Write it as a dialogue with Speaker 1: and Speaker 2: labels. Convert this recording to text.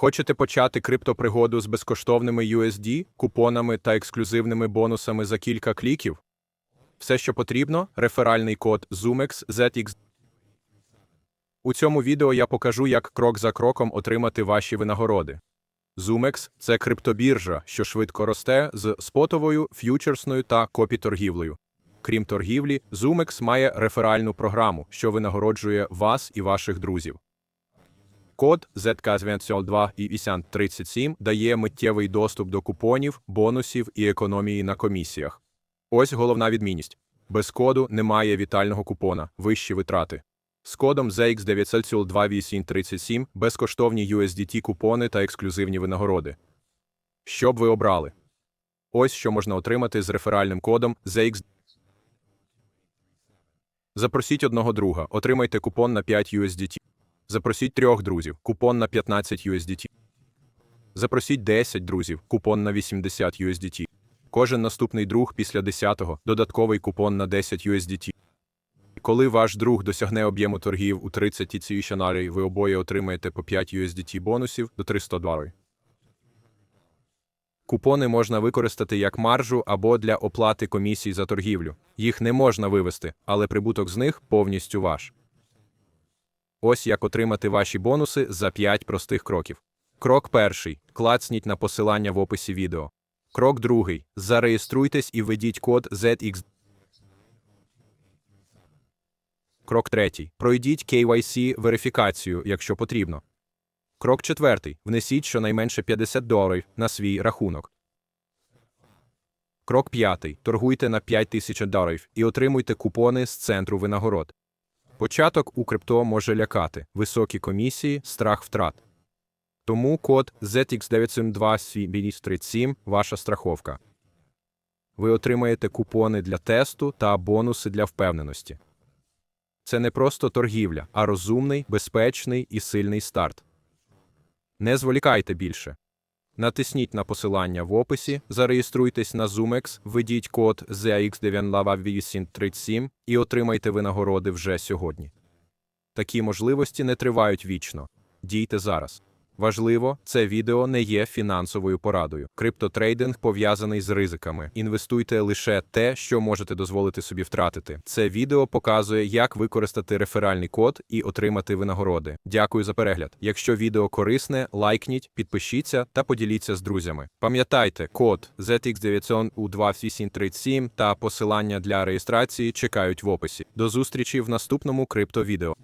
Speaker 1: Хочете почати криптопригоду з безкоштовними USD, купонами та ексклюзивними бонусами за кілька кліків? Все, що потрібно, реферальний код ZOOMEX ZX. У цьому відео я покажу, як крок за кроком отримати ваші винагороди. ZOOMEX – це криптобіржа, що швидко росте з спотовою, ф'ючерсною та копі-торгівлею. Крім торгівлі, ZOOMEX має реферальну програму, що винагороджує вас і ваших друзів. Код ZK2 і 37 дає миттєвий доступ до купонів, бонусів і економії на комісіях. Ось головна відмінність. Без коду немає вітального купона, вищі витрати. З кодом ZX9023837 безкоштовні USDT купони та ексклюзивні винагороди. Що б ви обрали? Ось що можна отримати з реферальним кодом ZX. Запросіть одного друга, отримайте купон на 5 USDT. Запросіть трьох друзів, купон на 15 USDT. Запросіть 10 друзів, купон на 80 USDT. Кожен наступний друг після 10-го – додатковий купон на 10 USDT. Коли ваш друг досягне об'єму торгів у 30 TCE ви обоє отримаєте по 5 USDT бонусів до 300 доларів. Купони можна використати як маржу або для оплати комісій за торгівлю. Їх не можна вивести, але прибуток з них повністю ваш. Ось як отримати ваші бонуси за 5 простих кроків. Крок перший. Клацніть на посилання в описі відео. Крок другий. Зареєструйтесь і введіть код ZX. Крок третій. Пройдіть KYC верифікацію, якщо потрібно. Крок четвертий. Внесіть щонайменше 50 доларів на свій рахунок. Крок п'ятий. Торгуйте на 5000 доларів і отримуйте купони з центру винагород. Початок у крипто може лякати, високі комісії, страх втрат. Тому код ZX972 – ваша страховка. Ви отримаєте купони для тесту та бонуси для впевненості. Це не просто торгівля, а розумний, безпечний і сильний старт. Не зволікайте більше. Натисніть на посилання в описі, зареєструйтесь на ZoomEx, введіть код ZX93837 і отримайте винагороди вже сьогодні. Такі можливості не тривають вічно. Дійте зараз. Важливо, це відео не є фінансовою порадою. Криптотрейдинг пов'язаний з ризиками. Інвестуйте лише те, що можете дозволити собі втратити. Це відео показує, як використати реферальний код і отримати винагороди. Дякую за перегляд. Якщо відео корисне, лайкніть, підпишіться та поділіться з друзями. Пам'ятайте, код ZX900U2837 та посилання для реєстрації чекають в описі. До зустрічі в наступному криптовідео.